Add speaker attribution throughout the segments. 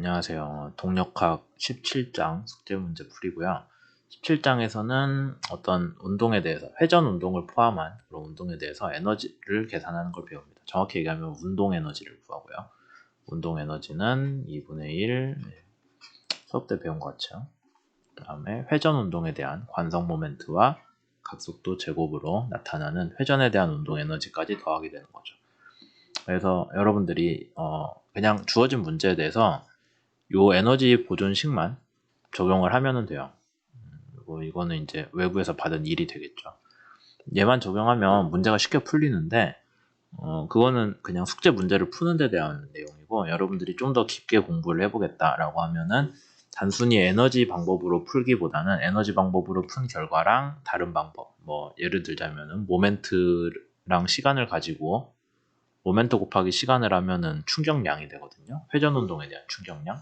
Speaker 1: 안녕하세요. 동력학 17장 숙제 문제 풀이고요. 17장에서는 어떤 운동에 대해서 회전 운동을 포함한 그런 운동에 대해서 에너지를 계산하는 걸 배웁니다. 정확히 얘기하면 운동 에너지를 구하고요. 운동 에너지는 2분의 1 수업 때 배운 것 같죠. 그 다음에 회전 운동에 대한 관성 모멘트와 각속도 제곱으로 나타나는 회전에 대한 운동 에너지까지 더하게 되는 거죠. 그래서 여러분들이 어 그냥 주어진 문제에 대해서 요 에너지 보존식만 적용을 하면 돼요. 뭐 이거는 이제 외부에서 받은 일이 되겠죠. 얘만 적용하면 문제가 쉽게 풀리는데 어, 그거는 그냥 숙제 문제를 푸는 데 대한 내용이고 여러분들이 좀 더 깊게 공부를 해보겠다라고 하면은 단순히 에너지 방법으로 풀기보다는 에너지 방법으로 푼 결과랑 다른 방법 뭐 예를 들자면은 모멘트랑 시간을 가지고 모멘트 곱하기 시간을 하면은 충격량이 되거든요. 회전 운동에 대한 충격량.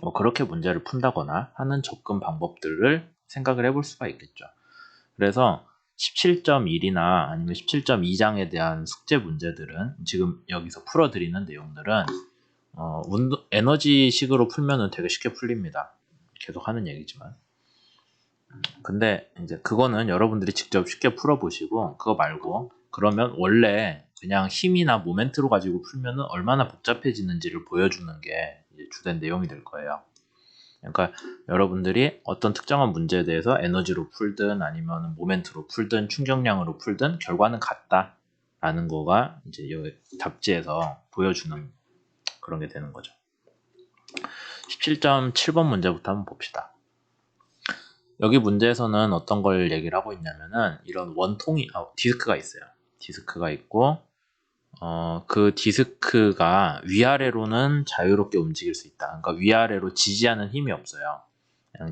Speaker 1: 뭐 그렇게 문제를 푼다거나 하는 접근 방법들을 생각을 해볼 수가 있겠죠. 그래서 17.1이나 아니면 17.2장에 대한 숙제 문제들은 지금 여기서 풀어드리는 내용들은 어, 운동, 에너지식으로 풀면은 되게 쉽게 풀립니다. 계속 하는 얘기지만. 근데 이제 그거는 여러분들이 직접 쉽게 풀어보시고 그거 말고 그러면 원래 그냥 힘이나 모멘트로 가지고 풀면은 얼마나 복잡해지는지를 보여주는 게 주된 내용이 될 거예요. 그러니까 여러분들이 어떤 특정한 문제에 대해서 에너지로 풀든 아니면 모멘트로 풀든 충격량으로 풀든 결과는 같다 라는 거가 이제 이 답지에서 보여주는 그런 게 되는 거죠. 17.7번 문제부터 한번 봅시다. 여기 문제에서는 어떤 걸 얘기를 하고 있냐면은 이런 원통이 아, 디스크가 있어요. 디스크가 있고 어, 그 디스크가 위아래로는 자유롭게 움직일 수 있다. 그러니까 위아래로 지지하는 힘이 없어요.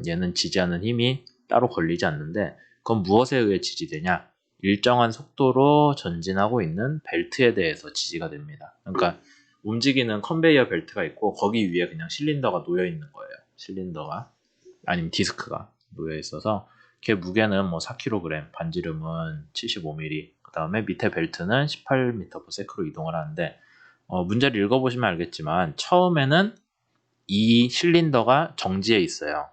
Speaker 1: 얘는 지지하는 힘이 따로 걸리지 않는데 그건 무엇에 의해 지지되냐? 일정한 속도로 전진하고 있는 벨트에 대해서 지지가 됩니다. 그러니까 움직이는 컨베이어 벨트가 있고 거기 위에 그냥 실린더가 놓여 있는 거예요. 실린더가 아니면 디스크가 놓여 있어서 걔 무게는 뭐 4kg, 반지름은 75mm, 그 다음에 밑에 벨트는 18m/s로 이동을 하는데 어, 문제를 읽어보시면 알겠지만 처음에는 이 실린더가 정지해 있어요.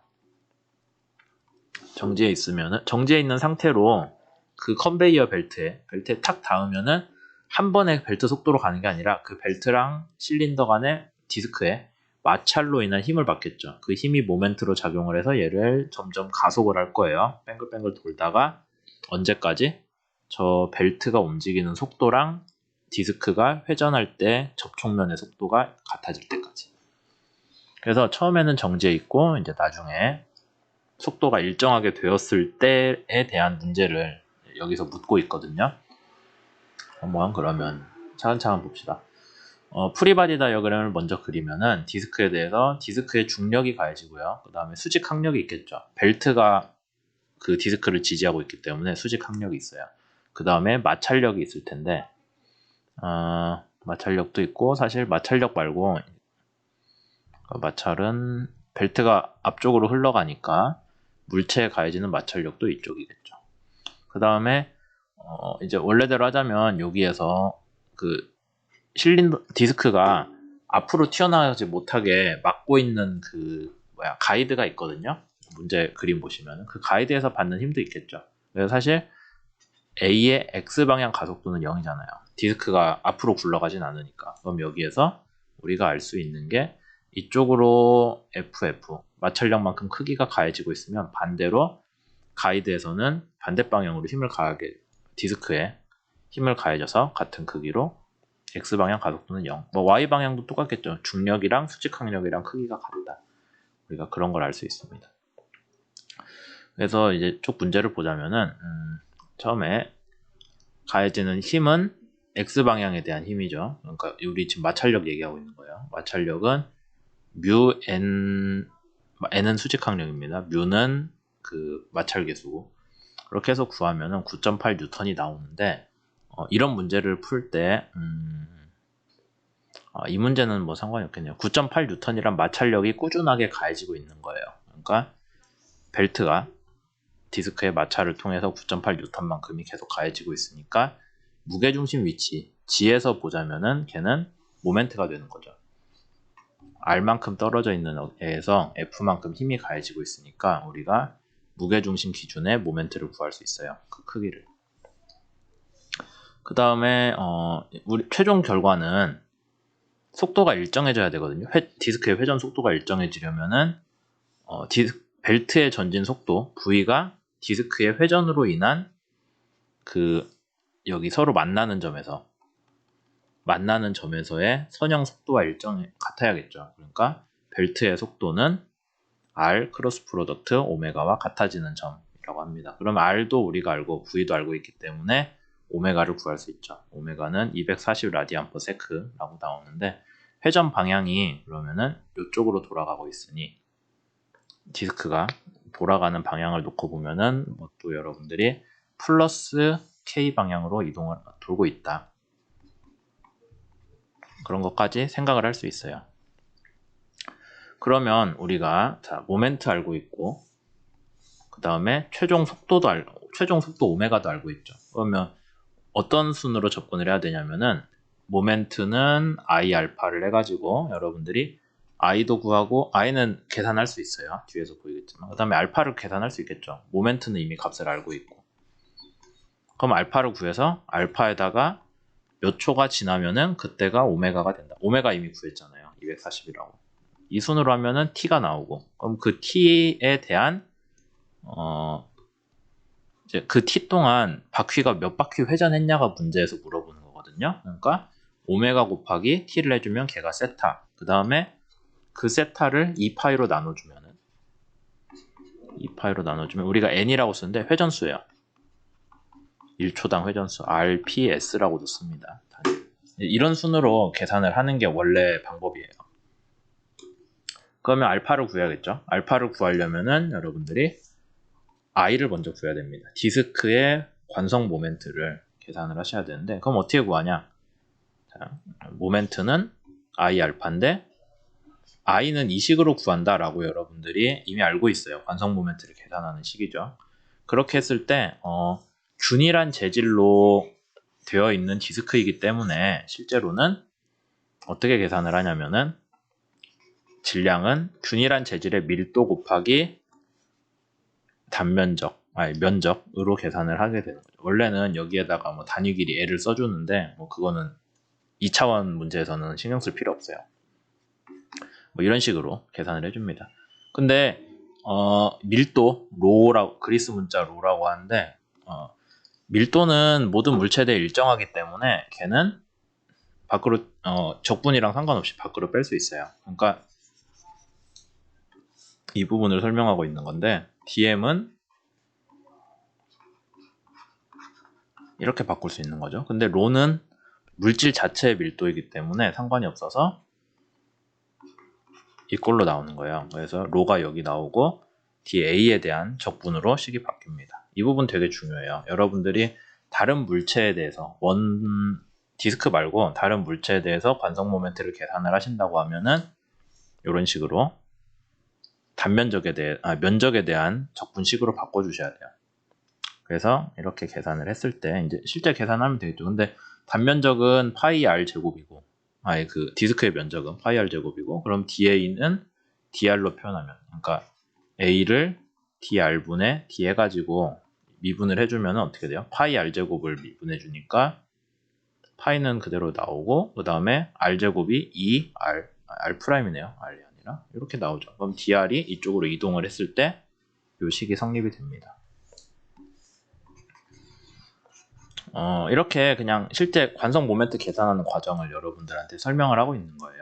Speaker 1: 정지해 있으면은 정지해 있는 상태로 그 컨베이어 벨트에 벨트에 탁 닿으면은 한 번에 벨트 속도로 가는 게 아니라 그 벨트랑 실린더 간의 디스크에 마찰로 인한 힘을 받겠죠. 그 힘이 모멘트로 작용을 해서 얘를 점점 가속을 할 거예요. 뱅글뱅글 돌다가 언제까지? 저 벨트가 움직이는 속도랑 디스크가 회전할 때 접촉면의 속도가 같아질 때까지. 그래서 처음에는 정지해 있고 이제 나중에 속도가 일정하게 되었을 때에 대한 문제를 여기서 묻고 있거든요. 한번 그러면 차근차근 봅시다. 어, 프리바디 다이어그램을 먼저 그리면은 디스크에 대해서 디스크의 중력이 가해지고요. 그 다음에 수직 항력이 있겠죠. 벨트가 그 디스크를 지지하고 있기 때문에 수직 항력이 있어요. 그 다음에 마찰력이 있을 텐데 어, 마찰력도 있고 사실 마찰력 말고 그 마찰은 벨트가 앞쪽으로 흘러가니까 물체에 가해지는 마찰력도 이쪽이겠죠. 그 다음에 어, 이제 원래대로 하자면 여기에서 그 실린더 디스크가 앞으로 튀어나오지 못하게 막고 있는 그 뭐야 가이드가 있거든요. 문제 그림 보시면 그 가이드에서 받는 힘도 있겠죠. 그래서 사실 A의 X방향 가속도는 0이잖아요. 디스크가 앞으로 굴러가진 않으니까. 그럼 여기에서 우리가 알 수 있는 게 이쪽으로 FF, 마찰력만큼 크기가 가해지고 있으면 반대로 가이드에서는 반대 방향으로 힘을 가하게 디스크에 힘을 가해져서 같은 크기로 X방향 가속도는 0. 뭐 Y방향도 똑같겠죠. 중력이랑 수직항력이랑 크기가 같다. 우리가 그런 걸 알 수 있습니다. 그래서 이제 쭉 문제를 보자면은 음, 처음에 가해지는 힘은 x방향에 대한 힘이죠. 그러니까 우리 지금 마찰력 얘기하고 있는 거예요. 마찰력은 뮤 n n은 수직항력입니다. 뮤는 그 마찰 계수고 그렇게 해서 구하면은 9.8 뉴턴이 나오는데 어, 이런 문제를 풀때 음, 어, 이 문제는 뭐 상관이 없겠네요. 9.8 뉴턴이란 마찰력이 꾸준하게 가해지고 있는 거예요. 그러니까 벨트가 디스크의 마찰을 통해서 9.8뉴턴만큼이 계속 가해지고 있으니까 무게중심 위치 G에서 보자면은 걔는 모멘트가 되는 거죠. r만큼 떨어져 있는 애에서 f만큼 힘이 가해지고 있으니까 우리가 무게중심 기준의 모멘트를 구할 수 있어요. 그 크기를. 그 다음에 어, 우리 최종 결과는 속도가 일정해져야 되거든요. 회- 디스크의 회전 속도가 일정해지려면은 어, 디스, 벨트의 전진 속도 V가 디스크의 회전으로 인한 그 여기 서로 만나는 점에서 만나는 점에서의 선형 속도와 일정 같아야겠죠. 그러니까 벨트의 속도는 R 크로스 프로덕트 오메가와 같아지는 점이라고 합니다. 그럼 R도 우리가 알고 V도 알고 있기 때문에 오메가를 구할 수 있죠. 오메가는 240 라디안 퍼 세크라고 나오는데 회전 방향이 그러면은 이쪽으로 돌아가고 있으니 디스크가 돌아가는 방향을 놓고 보면은 뭐 또 여러분들이 플러스 K 방향으로 이동을 돌고 있다. 그런 것까지 생각을 할 수 있어요. 그러면 우리가 자 모멘트 알고 있고 그 다음에 최종 속도도 알 최종 속도 오메가도 알고 있죠. 그러면 어떤 순으로 접근을 해야 되냐면은 모멘트는 i 알파를 해가지고 여러분들이 i도 구하고 i는 계산할 수 있어요. 뒤에서 보이겠지만 그 다음에 알파를 계산할 수 있겠죠. 모멘트는 이미 값을 알고 있고 그럼 알파를 구해서 알파에다가 몇 초가 지나면은 그때가 오메가가 된다. 오메가 이미 구했잖아요. 240이라고. 이 순으로 하면은 t가 나오고 그럼 그 t에 대한 어 이제 그 t 동안 바퀴가 몇 바퀴 회전했냐가 문제에서 물어보는 거거든요. 그러니까 오메가 곱하기 t를 해주면 걔가 세타. 그 다음에 그 세타를 2파이로 나눠주면은 2파이로 나눠주면 우리가 n이라고 쓰는데 회전수예요. 1초당 회전수 RPS라고도 씁니다. 이런 순으로 계산을 하는 게 원래 방법이에요. 그러면 알파를 구해야겠죠. 알파를 구하려면은 여러분들이 i를 먼저 구해야 됩니다. 디스크의 관성 모멘트를 계산을 하셔야 되는데 그럼 어떻게 구하냐? 자, 모멘트는 i 알파인데 i는 이 식으로 구한다라고 여러분들이 이미 알고 있어요. 관성 모멘트를 계산하는 식이죠. 그렇게 했을 때 어, 균일한 재질로 되어 있는 디스크이기 때문에 실제로는 어떻게 계산을 하냐면은 질량은 균일한 재질의 밀도 곱하기 단면적, 아니 면적으로 계산을 하게 되는 거죠. 원래는 여기에다가 뭐 단위 길이 L을 써주는데 뭐 그거는 2차원 문제에서는 신경 쓸 필요 없어요. 뭐 이런 식으로 계산을 해줍니다. 근데 어, 밀도 로라고 그리스 문자 로라고 하는데 어, 밀도는 모든 물체대에 일정하기 때문에 걔는 밖으로 어, 적분이랑 상관없이 밖으로 뺄 수 있어요. 그러니까 이 부분을 설명하고 있는 건데 DM은 이렇게 바꿀 수 있는 거죠. 근데 로는 물질 자체의 밀도이기 때문에 상관이 없어서 이 꼴로 나오는 거예요. 그래서 로가 여기 나오고 DA에 대한 적분으로 식이 바뀝니다. 이 부분 되게 중요해요. 여러분들이 다른 물체에 대해서 원 디스크 말고 다른 물체에 대해서 관성 모멘트를 계산을 하신다고 하면은 이런 식으로 단면적에 대해 아, 면적에 대한 적분식으로 바꿔 주셔야 돼요. 그래서 이렇게 계산을 했을 때 이제 실제 계산하면 되겠죠. 근데 단면적은 파이 r 제곱이고 아예 그 디스크의 면적은 파이 r 제곱이고 그럼 DA는 DR로 표현하면 그러니까 A를 DR분의 D 해가지고 미분을 해주면 어떻게 돼요? 파이 R 제곱을 미분해 주니까 파이는 그대로 나오고 그 다음에 R 제곱이 2 R 프라임이네요. R이 아니라 이렇게 나오죠. 그럼 DR이 이쪽으로 이동을 했을 때 이 식이 성립이 됩니다. 어, 이렇게 그냥 실제 관성 모멘트 계산하는 과정을 여러분들한테 설명을 하고 있는 거예요.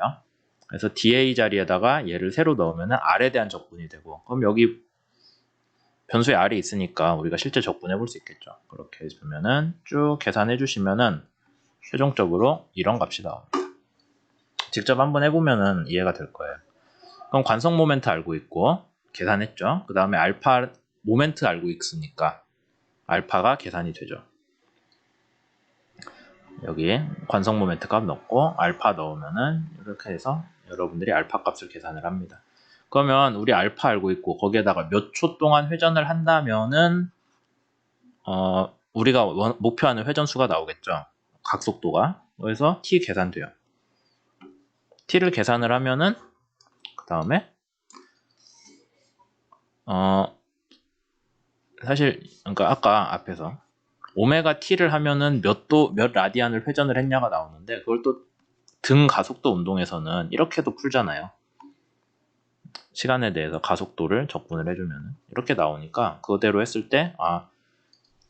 Speaker 1: 그래서 DA 자리에다가 얘를 새로 넣으면 R에 대한 적분이 되고 그럼 여기 변수에 R이 있으니까 우리가 실제 적분해 볼 수 있겠죠. 그렇게 해주면은 쭉 계산해 주시면은 최종적으로 이런 값이 나옵니다. 직접 한번 해보면은 이해가 될 거예요. 그럼 관성 모멘트 알고 있고 계산했죠. 그 다음에 알파 모멘트 알고 있으니까 알파가 계산이 되죠. 여기 관성 모멘트 값 넣고 알파 넣으면은 이렇게 해서 여러분들이 알파 값을 계산을 합니다. 그러면 우리 알파 알고 있고 거기에다가 몇 초 동안 회전을 한다면은 어 우리가 원- 목표하는 회전수가 나오겠죠. 각속도가. 그래서 t 계산돼요. t를 계산을 하면은 다음에 어 사실 그러니까 아까 앞에서 오메가 t를 하면은 몇 도 몇 라디안을 회전을 했냐가 나오는데 그걸 또 등 가속도 운동에서는 이렇게도 풀잖아요. 시간에 대해서 가속도를 적분을 해주면 이렇게 나오니까 그대로 했을 때 아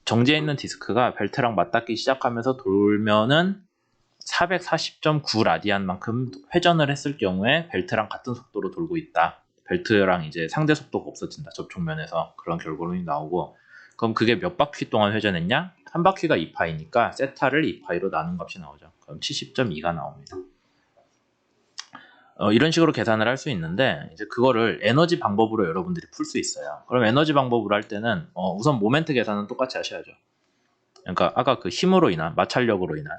Speaker 1: 정지해 있는 디스크가 벨트랑 맞닿기 시작하면서 돌면은 440.9 라디안만큼 회전을 했을 경우에 벨트랑 같은 속도로 돌고 있다. 벨트랑 이제 상대 속도가 없어진다. 접촉면에서 그런 결과론이 나오고 그럼 그게 몇 바퀴 동안 회전했냐? 한 바퀴가 2파이니까 세타를 2파이로 나눈 값이 나오죠. 그럼 70.2가 나옵니다. 어, 이런 식으로 계산을 할 수 있는데 이제 그거를 에너지 방법으로 여러분들이 풀 수 있어요. 그럼 에너지 방법으로 할 때는 어, 우선 모멘트 계산은 똑같이 하셔야죠. 그러니까 아까 그 힘으로 인한 마찰력으로 인한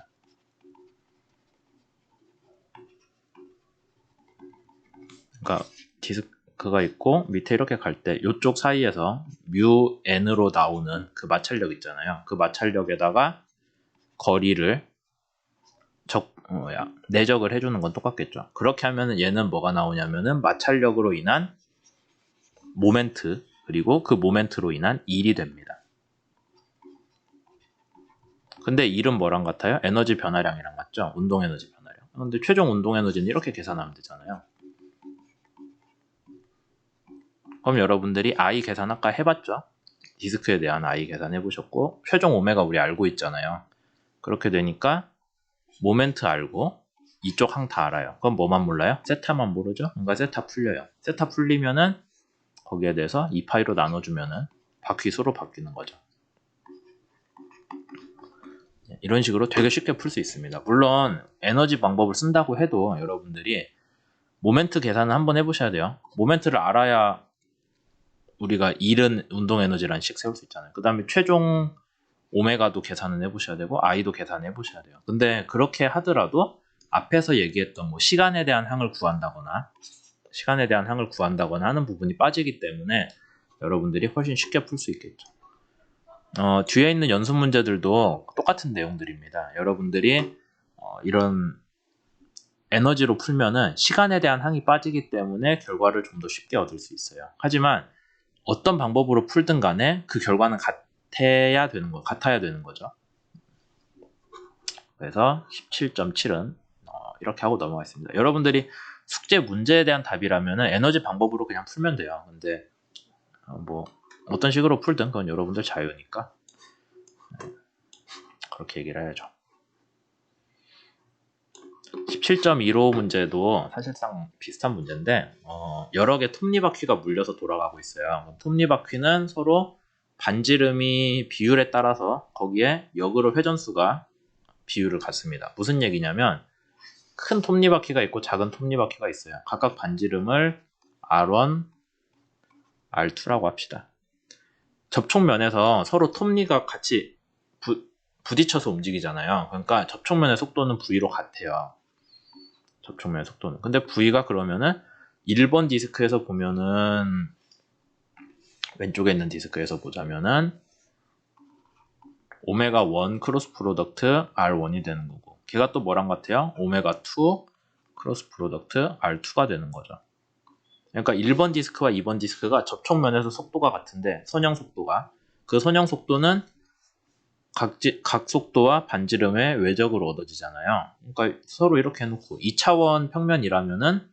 Speaker 1: 그러니까 디스크 가 있고 밑에 이렇게 갈 때 이쪽 사이에서 뮤 n으로 나오는 그 마찰력 있잖아요. 그 마찰력에다가 거리를 적 뭐야 내적을 해주는 건 똑같겠죠. 그렇게 하면은 얘는 뭐가 나오냐면은 마찰력으로 인한 모멘트 그리고 그 모멘트로 인한 일이 됩니다. 근데 일은 뭐랑 같아요? 에너지 변화량이랑 같죠? 운동 에너지 변화량. 근데 최종 운동 에너지는 이렇게 계산하면 되잖아요. 그럼 여러분들이 I 계산 아까 해봤죠? 디스크에 대한 I 계산 해 보셨고 최종 오메가 우리 알고 있잖아요. 그렇게 되니까 모멘트 알고 이쪽 항 다 알아요. 그럼 뭐만 몰라요? 세타만 모르죠? 그러니까 세타 풀려요. 세타 풀리면은 거기에 대해서 2파이로 나눠주면은 바퀴 수로 바뀌는 거죠. 이런 식으로 되게 쉽게 풀 수 있습니다. 물론 에너지 방법을 쓴다고 해도 여러분들이 모멘트 계산을 한번 해보셔야 돼요. 모멘트를 알아야 우리가 잃은 운동 에너지라는 식 세울 수 있잖아요. 그 다음에 최종 오메가도 계산을 해보셔야 되고 I도 계산해 보셔야 돼요. 근데 그렇게 하더라도 앞에서 얘기했던 뭐 시간에 대한 항을 구한다거나 시간에 대한 항을 구한다거나 하는 부분이 빠지기 때문에 여러분들이 훨씬 쉽게 풀 수 있겠죠. 어, 뒤에 있는 연습 문제들도 똑같은 내용들입니다. 여러분들이 어, 이런 에너지로 풀면은 시간에 대한 항이 빠지기 때문에 결과를 좀 더 쉽게 얻을 수 있어요. 하지만 어떤 방법으로 풀든 간에 그 결과는 같아야 되는 거, 같아야 되는 거죠. 그래서 17.7은 어, 이렇게 하고 넘어가겠습니다. 여러분들이 숙제 문제에 대한 답이라면 에너지 방법으로 그냥 풀면 돼요. 근데 어, 뭐 어떤 식으로 풀든 그건 여러분들 자유니까 네. 그렇게 얘기를 해야죠. 17.15 문제도 사실상 비슷한 문제인데 어, 여러 개 톱니바퀴가 물려서 돌아가고 있어요. 톱니바퀴는 서로 반지름이 비율에 따라서 거기에 역으로 회전수가 비율을 갖습니다. 무슨 얘기냐면 큰 톱니바퀴가 있고 작은 톱니바퀴가 있어요. 각각 반지름을 R1, R2라고 합시다. 접촉면에서 서로 톱니가 같이 부, 부딪혀서 움직이잖아요. 그러니까 접촉면의 속도는 V로 같아요. 접촉면의 속도는. 근데 V가 그러면은 1번 디스크에서 보면은 왼쪽에 있는 디스크에서 보자면은 오메가 1 크로스 프로덕트 R1이 되는 거고 걔가 또 뭐랑 같아요? 오메가 2 크로스 프로덕트 R2가 되는 거죠. 그러니까 1번 디스크와 2번 디스크가 접촉면에서 속도가 같은데 선형 속도가 그 선형 속도는 각, 지, 각 속도와 반지름의 외적으로 얻어지잖아요. 그러니까 서로 이렇게 해놓고 2차원 평면이라면은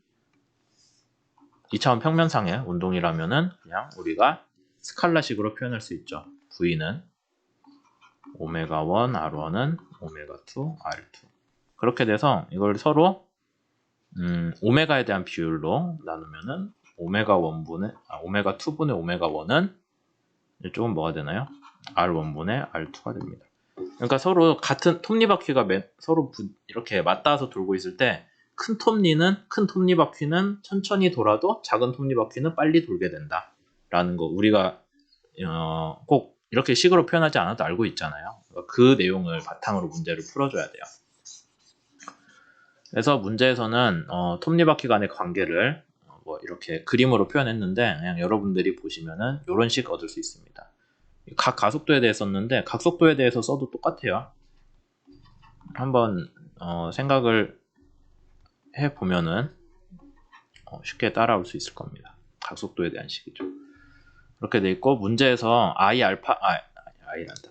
Speaker 1: 2차원 평면상의 운동이라면은 그냥 우리가 스칼라식으로 표현할 수 있죠. V는 오메가 1 R1은 오메가 2 R2 그렇게 돼서 이걸 서로 음, 오메가에 대한 비율로 나누면은 오메가 1분의 아, 오메가 2분의 오메가 1은 이쪽은 뭐가 되나요? R1분의 R2가 됩니다. 그러니까 서로 같은 톱니바퀴가 서로 부, 이렇게 맞닿아서 돌고 있을 때 큰 톱니는 큰 톱니바퀴는 천천히 돌아도 작은 톱니바퀴는 빨리 돌게 된다라는 거 우리가 어, 꼭 이렇게 식으로 표현하지 않아도 알고 있잖아요. 그 내용을 바탕으로 문제를 풀어줘야 돼요. 그래서 문제에서는 어, 톱니바퀴 간의 관계를 어, 뭐 이렇게 그림으로 표현했는데 그냥 여러분들이 보시면은 이런 식 얻을 수 있습니다. 각 가속도에 대해 썼는데 각속도에 대해서 써도 똑같아요. 한번 어, 생각을 해 보면은 어, 쉽게 따라올 수 있을 겁니다. 각속도에 대한 식이죠. 그렇게 돼 있고 문제에서 i 알파 아 i란다.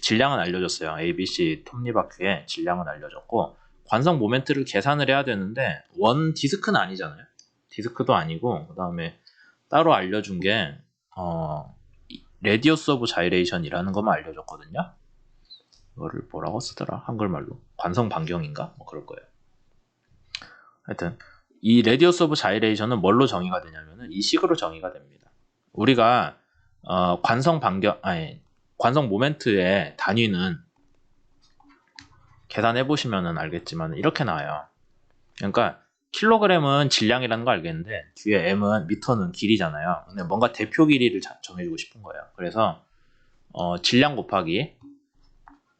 Speaker 1: 질량은 알려줬어요. A, B, C 톱니바퀴의 질량은 알려줬고 관성 모멘트를 계산을 해야 되는데 원 디스크는 아니잖아요. 디스크도 아니고 그 다음에 따로 알려준 게 어, 레디오스 오브 자이레이션이라는 것만 알려줬거든요. 이거를 뭐라고 쓰더라? 한글말로 관성 반경인가? 뭐 그럴 거예요. 하여튼 이 레디오스 오브 자이레이션은 뭘로 정의가 되냐면은 이 식으로 정의가 됩니다. 우리가 어, 관성 반경 아니 관성 모멘트의 단위는 계산해 보시면은 알겠지만 이렇게 나와요. 그러니까 킬로그램은 질량이라는 거 알겠는데 뒤에 m은 미터는 길이잖아요. 근데 뭔가 대표 길이를 자- 정해주고 싶은 거예요. 그래서 어, 질량 곱하기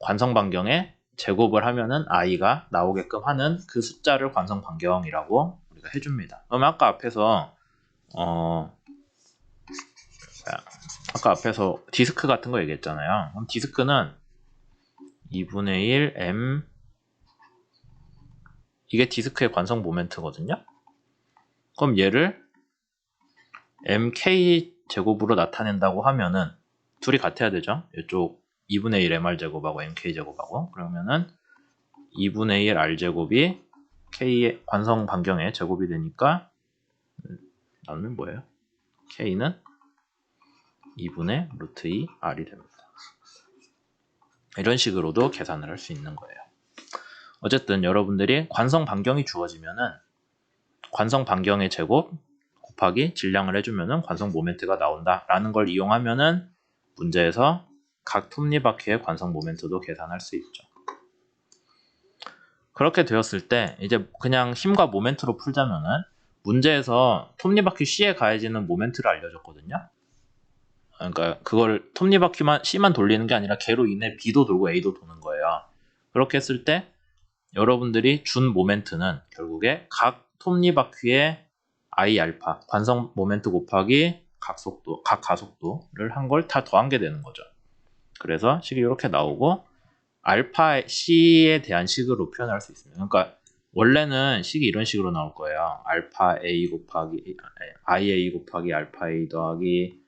Speaker 1: 관성 반경의 제곱을 하면은 i가 나오게끔 하는 그 숫자를 관성 반경이라고 우리가 해줍니다. 그럼 아까 앞에서 어 자, 아까 앞에서 디스크 같은 거 얘기했잖아요. 그럼 디스크는 2분의 1 m 이게 디스크의 관성 모멘트거든요. 그럼 얘를 mk 제곱으로 나타낸다고 하면은 둘이 같아야 되죠. 이쪽 2분의 1 mr 제곱하고 mk 제곱하고 그러면은 2분의 1 r 제곱이 k의 관성 반경의 제곱이 되니까 음, 나누면 뭐예요? k는 2분의 루트 2 r이 됩니다. 이런 식으로도 계산을 할 수 있는 거예요. 어쨌든 여러분들이 관성 반경이 주어지면은 관성 반경의 제곱 곱하기 질량을 해주면은 관성 모멘트가 나온다라는 걸 이용하면은 문제에서 각 톱니바퀴의 관성 모멘트도 계산할 수 있죠. 그렇게 되었을 때 이제 그냥 힘과 모멘트로 풀자면은 문제에서 톱니바퀴 C에 가해지는 모멘트를 알려줬거든요. 그러니까 그걸 톱니바퀴만 C만 돌리는 게 아니라 걔로 인해 B도 돌고 A도 도는 거예요. 그렇게 했을 때 여러분들이 준 모멘트는 결국에 각 톱니바퀴의 I 알파 관성 모멘트 곱하기 각 속도 각 가속도를 한 걸 다 더한 게 되는 거죠. 그래서 식이 이렇게 나오고 알파 C에 대한 식으로 표현할 수 있습니다. 그러니까 원래는 식이 이런 식으로 나올 거예요. 알파 A 곱하기 IA 곱하기 알파 A 더하기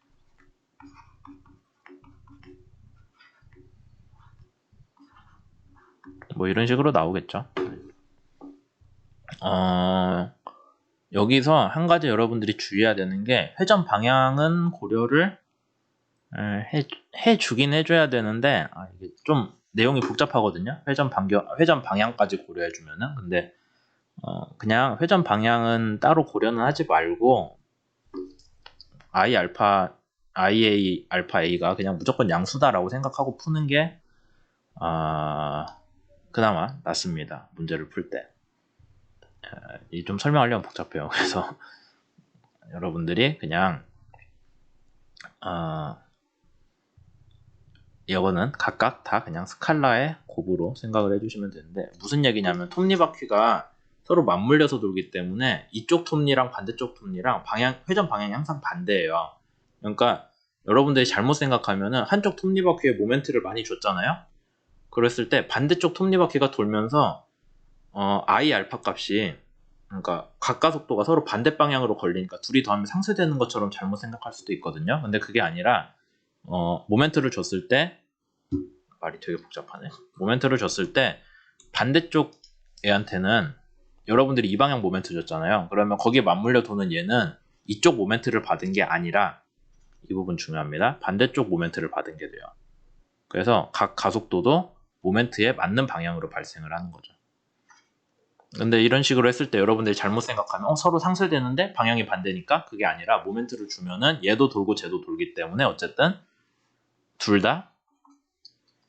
Speaker 1: 뭐 이런 식으로 나오겠죠. 어, 여기서 한 가지 여러분들이 주의해야 되는 게 회전 방향은 고려를 에, 해, 해 주긴 해줘야 되는데 아, 이게 좀 내용이 복잡하거든요. 회전 방향 회전 방향까지 고려해 주면은 근데 어, 그냥 회전 방향은 따로 고려는 하지 말고 i 알파 ia 알파 a가 그냥 무조건 양수다라고 생각하고 푸는 게 아, 그나마 낫습니다. 문제를 풀 때. 이 좀 설명하려면 복잡해요. 그래서 여러분들이 그냥 어, 이거는 각각 다 그냥 스칼라의 곱으로 생각을 해주시면 되는데 무슨 얘기냐면 톱니바퀴가 서로 맞물려서 돌기 때문에 이쪽 톱니랑 반대쪽 톱니랑 방향 회전 방향이 항상 반대예요. 그러니까 여러분들이 잘못 생각하면은 한쪽 톱니바퀴에 모멘트를 많이 줬잖아요. 그랬을 때 반대쪽 톱니바퀴가 돌면서 어, i 알파 값이 그러니까 각가 속도가 서로 반대 방향으로 걸리니까 둘이 더하면 상쇄되는 것처럼 잘못 생각할 수도 있거든요. 근데 그게 아니라 어, 모멘트를 줬을 때 말이 되게 복잡하네. 모멘트를 줬을 때 반대쪽 애한테는 여러분들이 이 방향 모멘트 줬잖아요. 그러면 거기에 맞물려 도는 얘는 이쪽 모멘트를 받은 게 아니라 이 부분 중요합니다. 반대쪽 모멘트를 받은 게 돼요. 그래서 각 가속도도 모멘트에 맞는 방향으로 발생을 하는 거죠. 근데 이런 식으로 했을 때 여러분들이 잘못 생각하면 어, 서로 상쇄되는데 방향이 반대니까 그게 아니라 모멘트를 주면은 얘도 돌고 쟤도 돌기 때문에 어쨌든 둘 다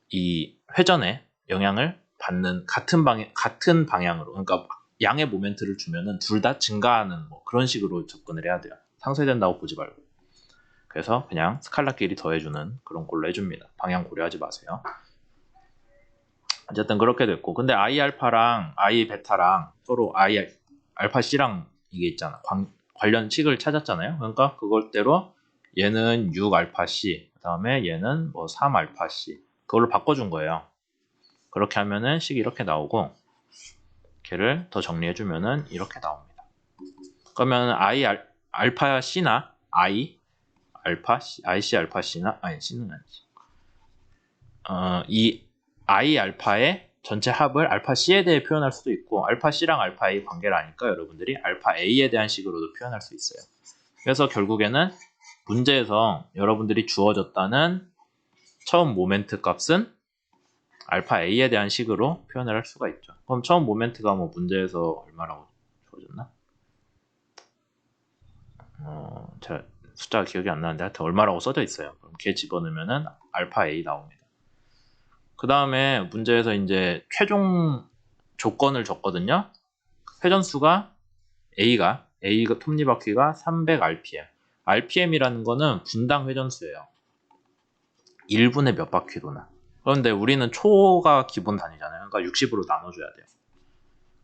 Speaker 1: 이 회전에 영향을 받는 같은 방향 같은 방향으로 그러니까 양의 모멘트를 주면은 둘 다 증가하는 뭐 그런 식으로 접근을 해야 돼요. 상쇄된다고 보지 말고. 그래서 그냥 스칼라끼리 더해주는 그런 걸로 해줍니다. 방향 고려하지 마세요. 어쨌든 그렇게 됐고 근데 i 알파랑 i 베타랑 서로 i 알파 c랑 이게 있잖아. 관, 관련 식을 찾았잖아요. 그러니까 그걸대로 얘는 6 알파 c 그 다음에 얘는 뭐 3 알파 c 그걸로 바꿔준 거예요. 그렇게 하면은 식이 이렇게 나오고 걔를 더 정리해주면은 이렇게 나옵니다. 그러면 I 알, 알파 C나 I 알파 C, IC 알파 C나 아니 C는 아니지. 어, 이 I 알파의 전체 합을 알파 C에 대해 표현할 수도 있고 알파 C랑 알파 A 관계를 아니까 여러분들이 알파 A에 대한 식으로도 표현할 수 있어요. 그래서 결국에는 문제에서 여러분들이 주어졌다는 처음 모멘트 값은 알파 A에 대한 식으로 표현을 할 수가 있죠. 그럼 처음 모멘트가 뭐 문제에서 얼마라고 주어졌나? 어, 제가 숫자가 기억이 안 나는데 하여튼 얼마라고 써져 있어요. 그럼 걔 집어넣으면은 알파 A 나옵니다. 그 다음에 문제에서 이제 최종 조건을 줬거든요. 회전수가 A가 A가 톱니바퀴가 300 RPM. RPM이라는 거는 분당 회전수예요. 1분에 몇 바퀴 도나. 그런데 우리는 초가 기본 단위잖아요. 그러니까 60으로 나눠줘야 돼요.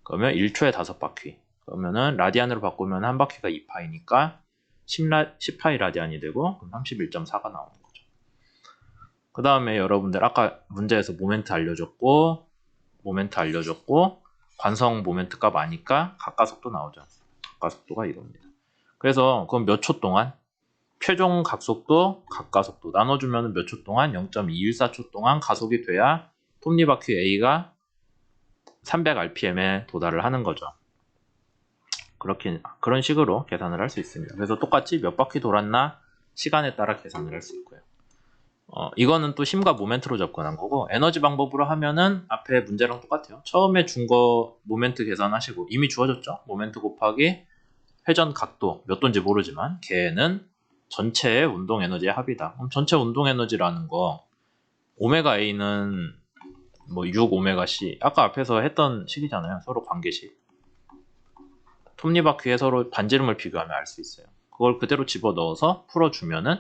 Speaker 1: 그러면 1초에 5바퀴. 그러면은 라디안으로 바꾸면 한 바퀴가 2파이니까 10라, 10파이 라디안이 되고 그럼 31.4가 나오는 거죠. 그 다음에 여러분들 아까 문제에서 모멘트 알려줬고 모멘트 알려줬고 관성 모멘트 값 아니까 가까속도 나오죠. 가까속도가 이겁니다. 그래서 그럼 몇 초 동안 최종 각속도 가까속도 나눠주면 몇 초 동안 0.214초 동안 가속이 돼야 톱니바퀴 A가 300rpm에 도달을 하는 거죠. 그렇게 그런 식으로 계산을 할 수 있습니다. 그래서 똑같이 몇 바퀴 돌았나 시간에 따라 계산을 할 수 있고요. 어, 이거는 또 힘과 모멘트로 접근한 거고 에너지 방법으로 하면은 앞에 문제랑 똑같아요. 처음에 준 거 모멘트 계산하시고 이미 주어졌죠. 모멘트 곱하기 회전 각도 몇 도인지 모르지만 걔는 전체의 운동 에너지의 합이다. 그럼 전체 운동 에너지라는 거 오메가 A는 뭐 6 오메가 C 아까 앞에서 했던 식이잖아요. 서로 관계식. 톱니바퀴에 서로 반지름을 비교하면 알 수 있어요. 그걸 그대로 집어 넣어서 풀어주면은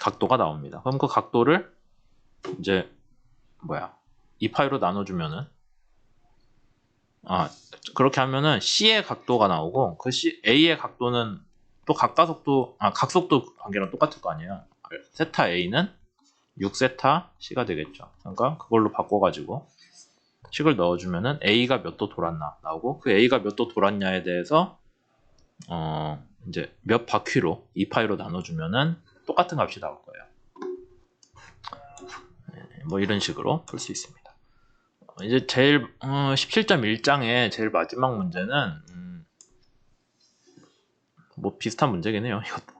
Speaker 1: 각도가 나옵니다. 그럼 그 각도를 이제 뭐야 2파이로 나눠주면은 아 그렇게 하면은 C의 각도가 나오고 그 C, A의 각도는 또 각가속도 아 각속도 관계랑 똑같을 거 아니에요. 세타 A는 6세타 C가 되겠죠. 그러니까 그걸로 바꿔가지고 식을 넣어주면은 A가 몇 도 돌았나 나오고 그 A가 몇 도 돌았냐에 대해서 어 이제 몇 바퀴로 2파이로 나눠주면은 똑같은 값이 나올 거예요. 네, 뭐 이런 식으로 풀 수 있습니다. 어, 이제 제일 어, 17.1장의 제일 마지막 문제는 음, 뭐 비슷한 문제긴 해요. 이것도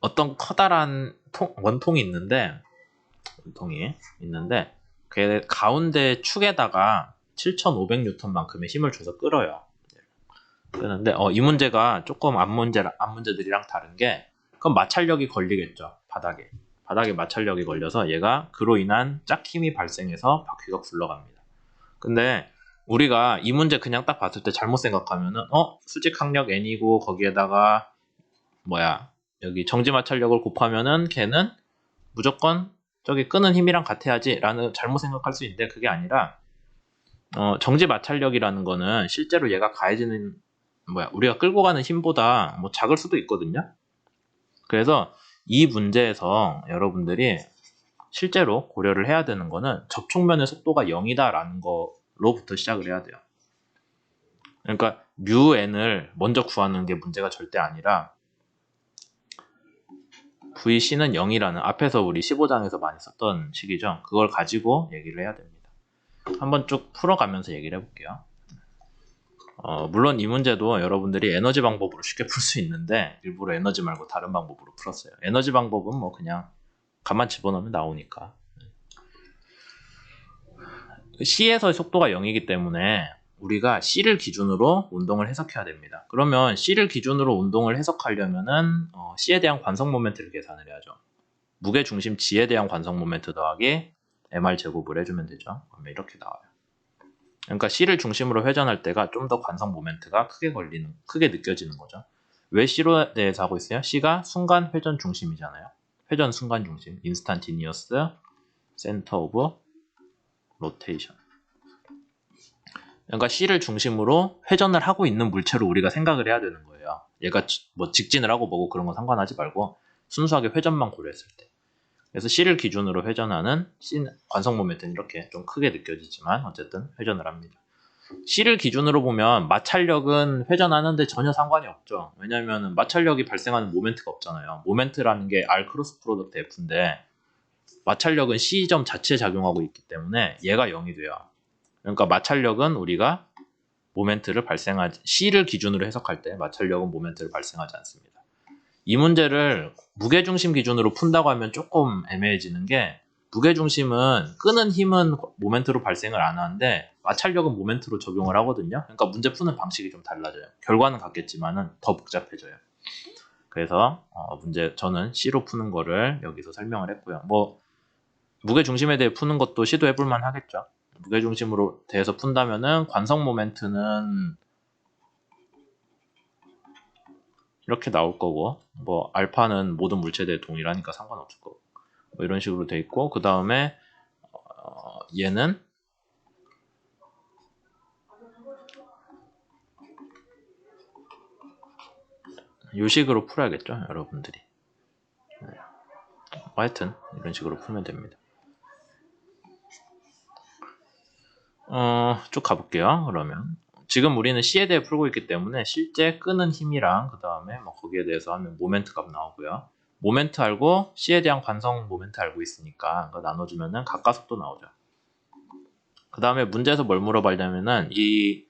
Speaker 1: 어떤 커다란 통, 원통이 있는데 원통이 있는데 그 가운데 축에다가 7,500N만큼의 힘을 줘서 끌어요. 그런데 어, 이 문제가 조금 앞 문제 앞 문제들이랑 다른 게 그럼 마찰력이 걸리겠죠 바닥에 바닥에 마찰력이 걸려서 얘가 그로 인한 짝 힘이 발생해서 바퀴가 굴러갑니다. 근데 우리가 이 문제 그냥 딱 봤을 때 잘못 생각하면은 어 수직 항력 n이고 거기에다가 뭐야 여기 정지 마찰력을 곱하면은 걔는 무조건 저기 끄는 힘이랑 같아야지라는 잘못 생각할 수 있는데 그게 아니라 어, 정지 마찰력이라는 거는 실제로 얘가 가해지는 뭐야 우리가 끌고 가는 힘보다 뭐 작을 수도 있거든요. 그래서 이 문제에서 여러분들이 실제로 고려를 해야 되는 거는 접촉면의 속도가 0이다라는 거로부터 시작을 해야 돼요. 그러니까 뮤 n을 먼저 구하는 게 문제가 절대 아니라 VC는 0이라는 앞에서 우리 15장에서 많이 썼던 식이죠. 그걸 가지고 얘기를 해야 됩니다. 한번 쭉 풀어가면서 얘기를 해볼게요. 어, 물론 이 문제도 여러분들이 에너지 방법으로 쉽게 풀 수 있는데 일부러 에너지 말고 다른 방법으로 풀었어요. 에너지 방법은 뭐 그냥 가만 집어넣으면 나오니까. C에서의 속도가 0이기 때문에 우리가 C를 기준으로 운동을 해석해야 됩니다. 그러면 C를 기준으로 운동을 해석하려면은 어, C에 대한 관성 모멘트를 계산을 해야죠. 무게 중심 G에 대한 관성 모멘트 더하기 MR 제곱을 해주면 되죠. 그러면 이렇게 나와요. 그러니까 C를 중심으로 회전할 때가 좀 더 관성 모멘트가 크게 걸리는, 크게 느껴지는 거죠. 왜 C로 대해서 하고 있어요? C가 순간 회전 중심이잖아요. 회전 순간 중심, 인스탄티니어스 센터 오브 로테이션. 그러니까 C를 중심으로 회전을 하고 있는 물체로 우리가 생각을 해야 되는 거예요. 얘가 뭐 직진을 하고 뭐고 그런 거 상관하지 말고 순수하게 회전만 고려했을 때. 그래서 C를 기준으로 회전하는 C 관성 모멘트는 이렇게 좀 크게 느껴지지만 어쨌든 회전을 합니다. C를 기준으로 보면 마찰력은 회전하는데 전혀 상관이 없죠. 왜냐하면 마찰력이 발생하는 모멘트가 없잖아요. 모멘트라는 게 R 크로스 프로덕트 F인데 마찰력은 C점 자체에 작용하고 있기 때문에 얘가 0이 돼요. 그러니까 마찰력은 우리가 모멘트를 발생하지 C를 기준으로 해석할 때 마찰력은 모멘트를 발생하지 않습니다. 이 문제를 무게중심 기준으로 푼다고 하면 조금 애매해지는 게 무게중심은 끄는 힘은 모멘트로 발생을 안 하는데 마찰력은 모멘트로 적용을 하거든요. 그러니까 문제 푸는 방식이 좀 달라져요. 결과는 같겠지만은 더 복잡해져요. 그래서 어, 문제 저는 C로 푸는 거를 여기서 설명을 했고요. 뭐 무게 중심에 대해 푸는 것도 시도해 볼 만 하겠죠. 무게 중심으로 대해서 푼다면은 관성 모멘트는 이렇게 나올 거고 뭐 알파는 모든 물체대에 동일하니까 상관없을 거고 뭐 이런 식으로 돼 있고 그 다음에 어, 얘는 요 식으로 풀어야겠죠 여러분들이. 네. 뭐 하여튼 이런 식으로 풀면 됩니다. 어, 쭉 가볼게요 그러면 지금 우리는 C에 대해 풀고 있기 때문에 실제 끄는 힘이랑 그 다음에 뭐 거기에 대해서 하면 모멘트 값 나오고요. 모멘트 알고 C에 대한 관성 모멘트 알고 있으니까 그거 나눠주면은 가까속도 나오죠. 그 다음에 문제에서 뭘 물어봐냐면은 이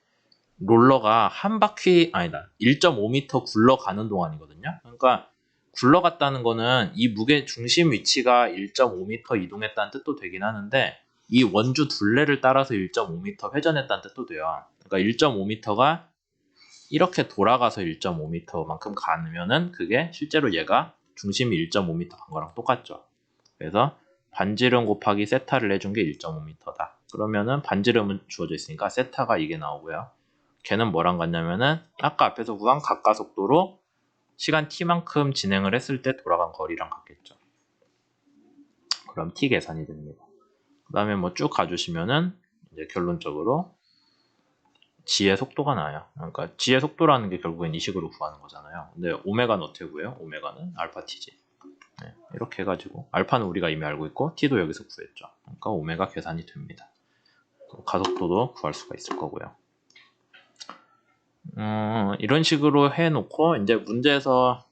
Speaker 1: 롤러가 한 바퀴 아니다. 1.5m 굴러가는 동안이거든요. 그러니까 굴러갔다는 거는 이 무게 중심 위치가 1.5m 이동했다는 뜻도 되긴 하는데 이 원주 둘레를 따라서 1.5m 회전했다는 뜻도 돼요. 그러니까 1.5m가 이렇게 돌아가서 1.5m만큼 가면은 그게 실제로 얘가 중심이 1.5m 간 거랑 똑같죠. 그래서 반지름 곱하기 세타를 해준 게 1.5m다. 그러면은 반지름은 주어져 있으니까 세타가 이게 나오고요. 걔는 뭐랑 같냐면은 아까 앞에서 구한 가까속도로 시간 t만큼 진행을 했을 때 돌아간 거리랑 같겠죠. 그럼 t 계산이 됩니다. 그 다음에 뭐 쭉 가주시면은 이제 결론적으로 g의 속도가 나요. 그러니까 g의 속도라는 게 결국엔 이 식으로 구하는 거잖아요. 근데 오메가는 어떻게 구해요? 오메가는 알파 t지. 네, 이렇게 해가지고 알파는 우리가 이미 알고 있고 t도 여기서 구했죠. 그러니까 오메가 계산이 됩니다. 가속도도 구할 수가 있을 거고요. 어, 이런 식으로 해놓고 이제 문제에서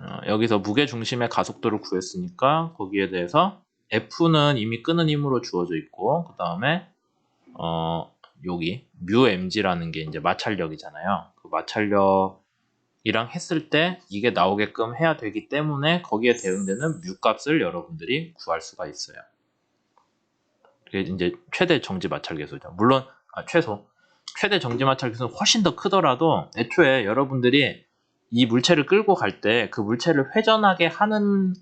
Speaker 1: 어, 여기서 무게 중심의 가속도를 구했으니까 거기에 대해서 F는 이미 끄는 힘으로 주어져 있고 그 다음에 어, 여기 뮤 mg라는 게 이제 마찰력이잖아요. 그 마찰력이랑 했을 때 이게 나오게끔 해야 되기 때문에 거기에 대응되는 뮤 값을 여러분들이 구할 수가 있어요. 그게 이제 최대 정지 마찰 계수죠. 물론 아, 최소 최대 정지 마찰 계수는 훨씬 더 크더라도 애초에 여러분들이 이 물체를 끌고 갈 때 그 물체를 회전하게 하는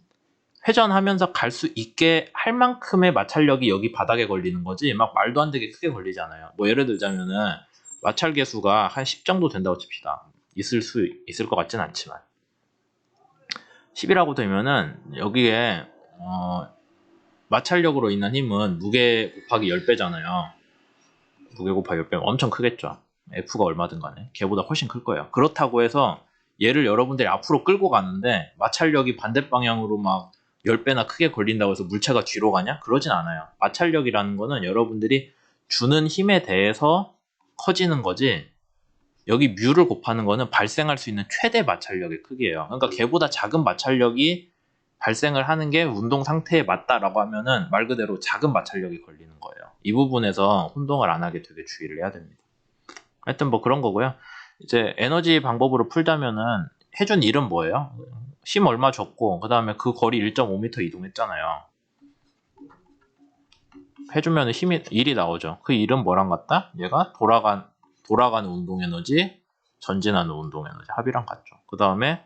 Speaker 1: 회전하면서 갈 수 있게 할 만큼의 마찰력이 여기 바닥에 걸리는 거지 막 말도 안 되게 크게 걸리잖아요. 뭐 예를 들자면은 마찰 계수가 한 10 정도 된다고 칩시다. 있을 수 있을 것 같진 않지만 10이라고 되면은 여기에 어, 마찰력으로 인한 힘은 무게 곱하기 10배잖아요. 무게 곱하기 10배면 엄청 크겠죠. F가 얼마든 간에 걔보다 훨씬 클 거예요. 그렇다고 해서 얘를 여러분들이 앞으로 끌고 가는데 마찰력이 반대 방향으로 막 10배나 크게 걸린다고 해서 물체가 뒤로 가냐? 그러진 않아요. 마찰력이라는 거는 여러분들이 주는 힘에 대해서 커지는 거지 여기 뮤를 곱하는 거는 발생할 수 있는 최대 마찰력의 크기예요. 그러니까 걔보다 작은 마찰력이 발생을 하는 게 운동 상태에 맞다라고 하면은 말 그대로 작은 마찰력이 걸리는 거예요. 이 부분에서 혼동을 안 하게 되게 주의를 해야 됩니다. 하여튼 뭐 그런 거고요. 이제 에너지 방법으로 풀자면은 해준 일은 뭐예요? 힘 얼마 줬고 그 다음에 그 거리 1.5m 이동했잖아요. 해주면 힘이 일이 나오죠. 그 일은 뭐랑 같다? 얘가 돌아간 돌아가는 운동 에너지, 전진하는 운동 에너지 합이랑 같죠. 그 다음에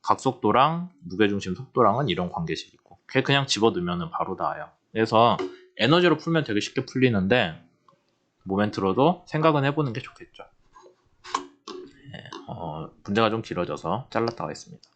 Speaker 1: 각속도랑 무게중심 속도랑은 이런 관계식이 있고 걔 그냥 집어넣으면 바로 나와요. 그래서 에너지로 풀면 되게 쉽게 풀리는데 모멘트로도 생각은 해보는 게 좋겠죠. 예, 어, 문제가 좀 길어져서 잘랐다 하겠습니다.